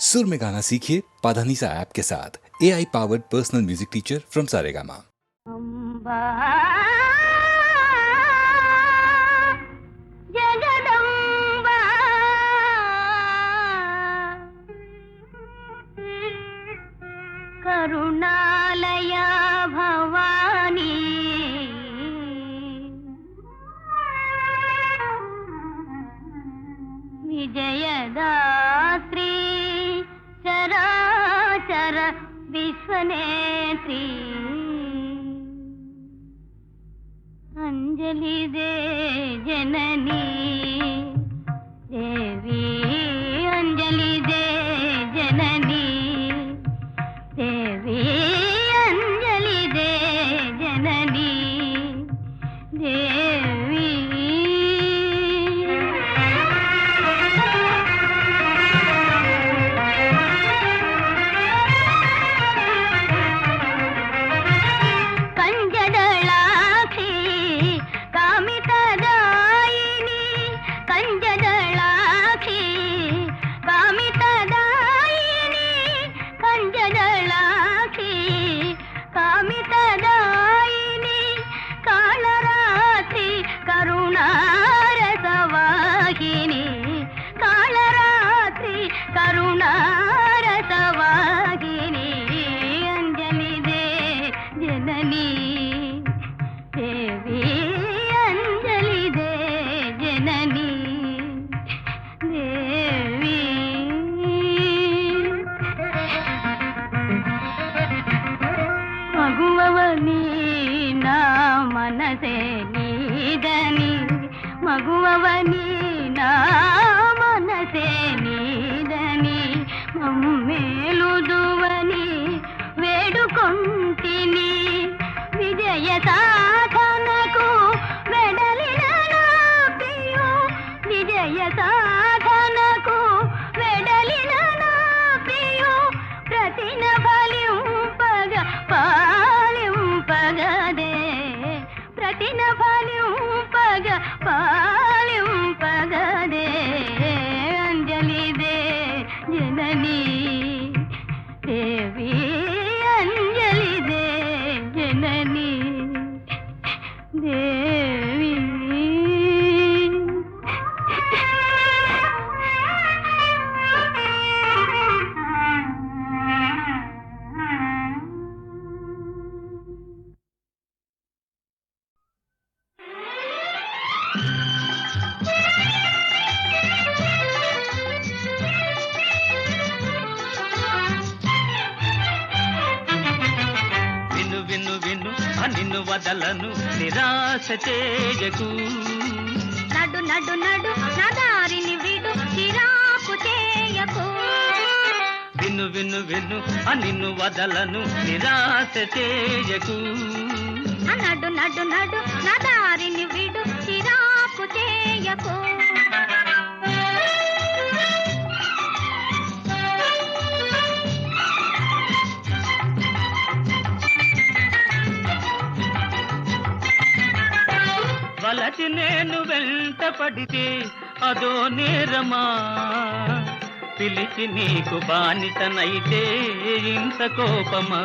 सुर में गाना सीखिए पाधानीसा ऐप के साथ। A I powered personal music teacher from Saregama करुणालया भवानी। विजयदा ನೇತ್ರಿ ಅಂಜಲಿ ದೇ ಜನನಿ ದೇವಿ మగువవని వదలను నిరాశ చేయకు. నడు నడు నడు నా దారిని విడు చిరాకు చేయకు. విను విను విను ఆ నిన్ను వదలను నిరాశ చేయకు. నడు నడు నడు నా వెంట పడితే అదో నేరమా? పిలిచి నీకు బానితనైతే ఇంత కోపమా?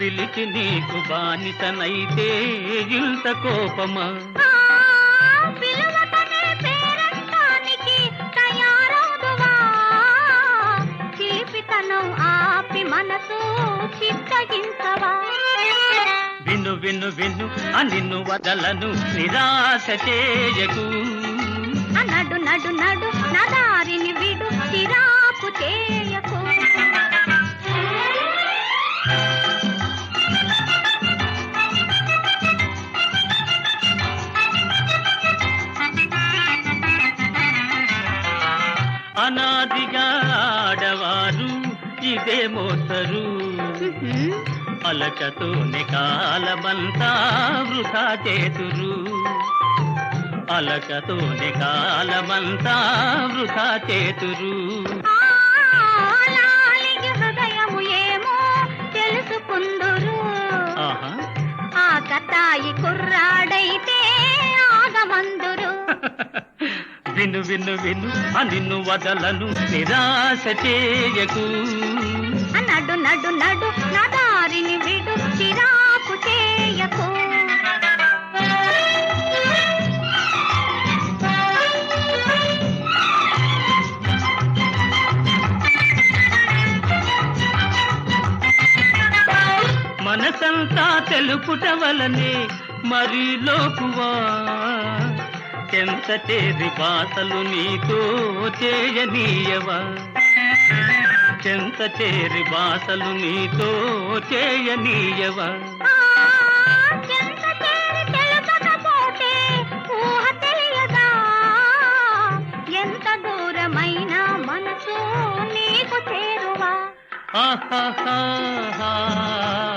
పిలిచి నీకు బానితనైతే ఇంత కోపమా? విను విను నిన్ను వదలను నిరాశ చేయకు. నడు నడు నడు నా దారిని విడు చిరాకు చేయకు. అనాదిగా ఆడవారు ఇదే మోసరు అలకతోనే కాలమంతా వృధా చేతురు. అలకతోనే కాలమంతా వృధా చేతురు. ఆ, లాలిగి హృదయము ఏమో తెలుసుకుందురు. ఆహా. ఆ కతాయి కుర్రాడైతే ఆగమందురు. విను విను విను నిన్ను వదలను నిరాశ చేయకు. నడు నడు నడు నా విడు చిరాకు చేయకు. మనసంతా తెలుపుట వలనే మరీ లోకువా? చెంత చేరి బాసలు నీతో చేయనీయవా? చెంత చేరి బాసలు నీతో చేయనీయవా ha ha ha ha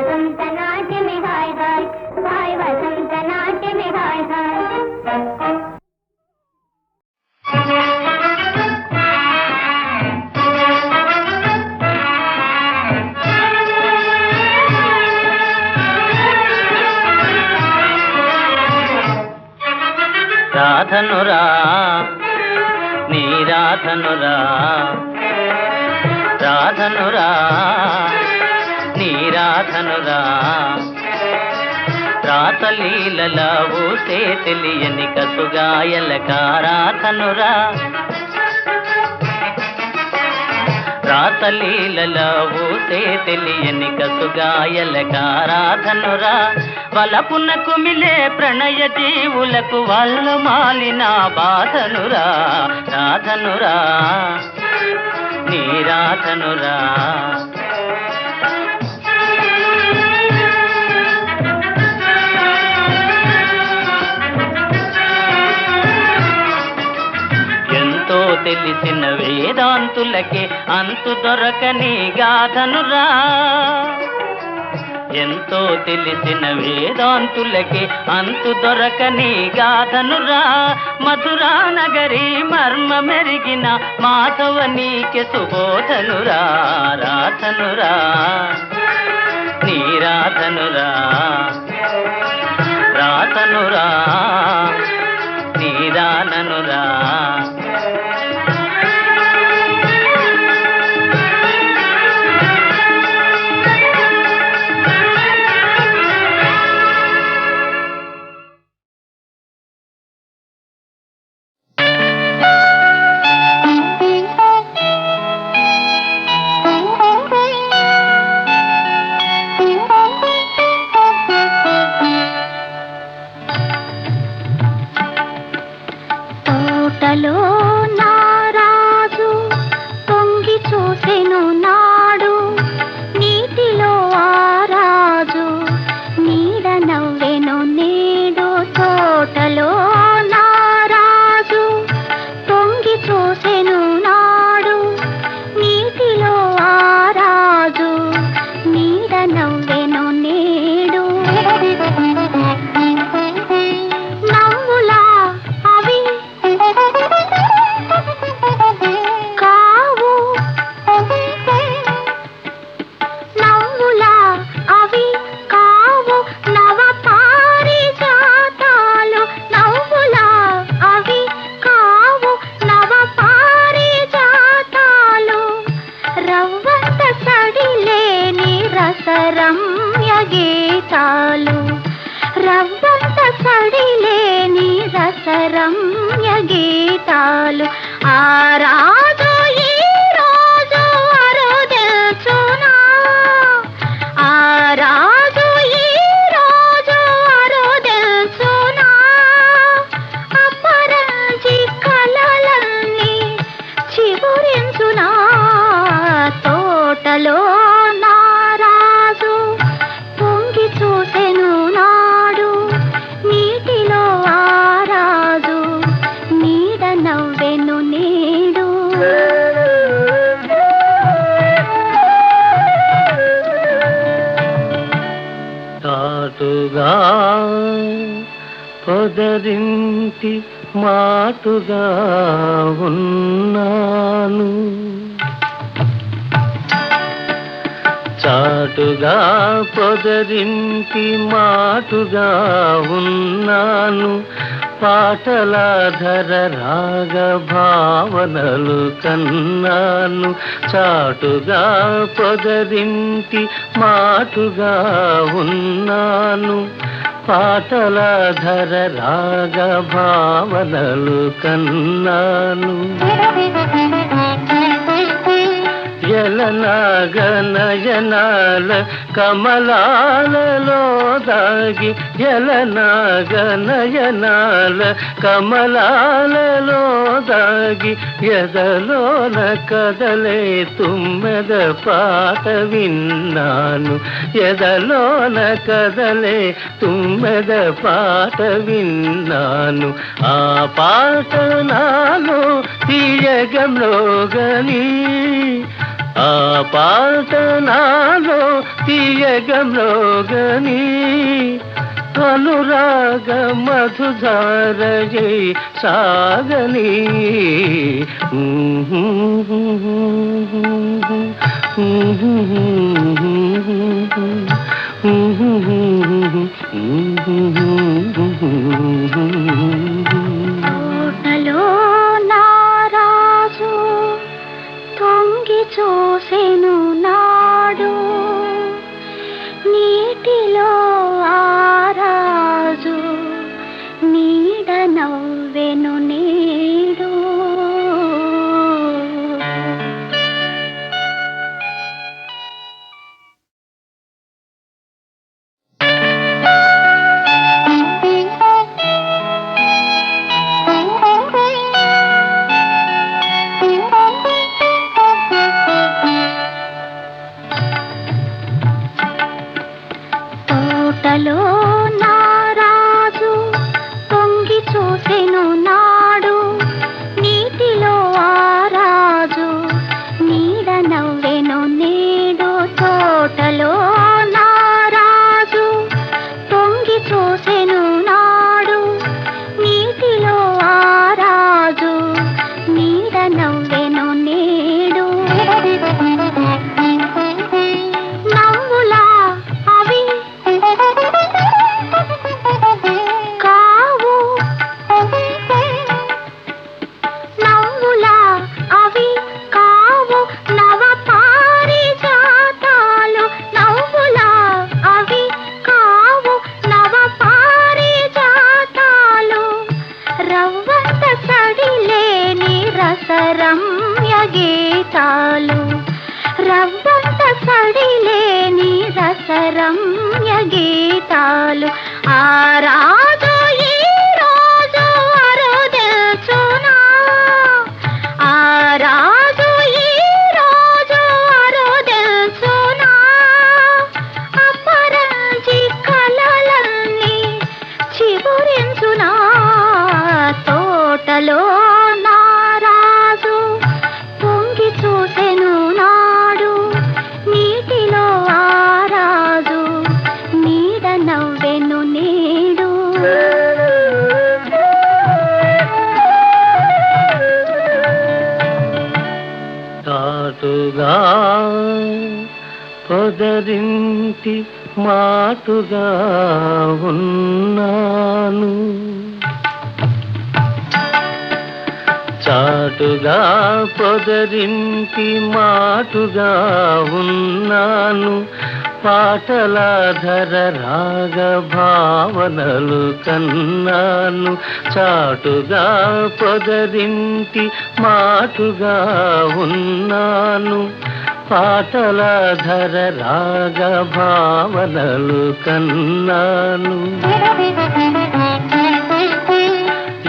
भवन्तनाट्यमिहाय गाय गाय वस కథలీలలావూసే తెలియని కసుగాయలకారాధనురా రాతలీలలావూసే తెలియని కసుగాయలకారాధనురా వలపున కుమిలే ప్రణయ జీవులకు వాళ్ళు మాలిన బాధనురా. రాధనురా నీ రాధనురా. తెలిసిన వేదాంతులకే అంతు దొరకని గాథనురా. ఎంతో తెలిసిన వేదాంతులకి అంతు దొరకని గాథనురా. మధురా నగరి మర్మ మెరిగిన మాధవ నీకే సుబోధనురా రాధనురా నీరాధనురా రాధనురా నీరాననురా రాజునా తోటలో నారాజు పొంగి చూసెను నాడు నీటిలో ఆరాజు నీడ నవ్వెను నీడు. తాటుగా పొదరింటి మాటుగా ఉన్నాను. చాటుగా పొదరింటి మాటుగా ఉన్నాను. పాటల ధర రాగ భావనలు కన్నాను. చాటుగా పొదరింటి మాటుగా ఉన్నాను. పాటల ధర రాగ భావనలు కన్నాను. ఎలనాగనయనాల కమలాలలో దాగి ఎలనాగనయనాల కమలాలలో దాగి ఎదలోన కదలే తుమ్మెద పాట విన్నాను. ఎదలోన కదలే తుమ్మెద పాట విన్నాను. ఆ పాట నాలో తీయగంలోగని ఆ పాట నాలో తీయగంలోగని అనురాగ మధుధారజై సాగని. తోటలో చూసెను నాడు ఆరా మాటుగా ఉన్నాను. చాటుగా పొదరింటి మాటుగా ఉన్నాను. పాటల ధర రాగ భావనలు కన్నాను. చాటుగా పొదరింటి మాటుగా ఉన్నాను. పాటల ధర రాగ భావనలు కన్నాను.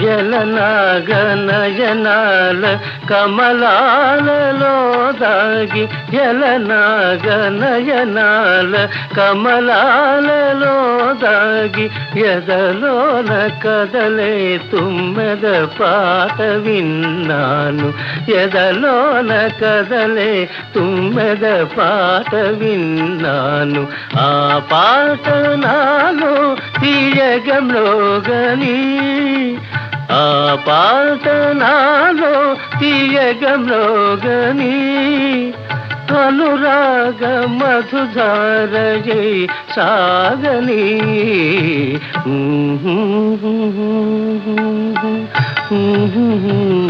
ఎలనాగనయనాల కమలాలలో దాగి ఎలనాగనయనాల కమలాలలో దాగి ఎదలోన కదలే తుమ్మెద పాట విన్నాను. ఎదలోన కదలే తుమ్మెద పాట విన్నాను. ఆ పాట నాలో తీయగంలోగని ఆ పాట నాలో తీయగంలోగని అనురాగ మధుధారయే సాగని Mm-hmm.